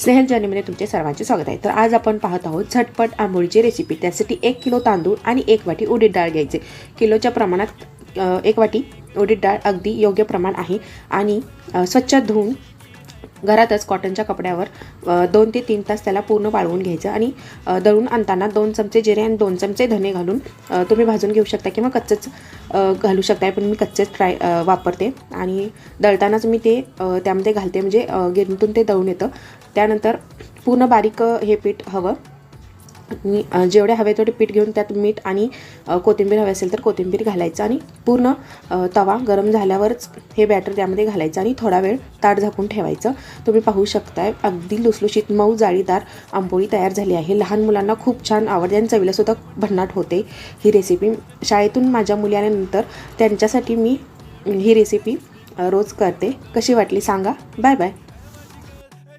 स्नेहल जर्नीमध्ये तुमचे सर्वांचे स्वागत आहे. तर आज आपण पाहत आहोत झटपट आंबोळीची रेसिपी त्यासाठी एक किलो तांदूळ आणि एक वाटी उडीद डाळ घ्यायचे. किलोच्या प्रमाणात एक वाटी उडीद डाळ अगदी योग्य प्रमाण आहे. आणि स्वच्छ धुवून घरातच कॉटनच्या कपड्यावर दोन ते तीन तास त्याला पूर्ण वाळवून घ्यायचं आणि दळून आणताना दोन चमचे जिरे आणि दोन चमचे धने घालून तुम्ही भाजून घेऊ शकता किंवा कच्चेच घालू शकताय पण मी कच्चेच ट्राय वापरते. आणि दळतानाच मी ते त्यामध्ये घालते. म्हणजे गिरणीतून ते दळून येतं. त्यानंतर पूर्ण बारीक हे पीठ हवं. मी जेवढे हवे तेवढे पीठ घेऊन त्यात मीठ आणि कोथिंबीर हवे असेल तर कोथिंबीर घालायचं आणि पूर्ण तवा गरम झाल्यावरच हे बॅटर त्यामध्ये घालायचं आणि थोडा वेळ ताट झाकून ठेवायचं. तुम्ही पाहू शकताय अगदी लुसलुशीत मऊ जाळीदार आंबोळी तयार झाली आहे. लहान मुलांना खूप छान आवडते आणि चवीलासुद्धा भन्नाट होते ही रेसिपी शाळेतून माझ्या मुली आल्यानंतर त्यांच्यासाठी मी ही रेसिपी रोज करते. कशी वाटली सांगा. Bye bye.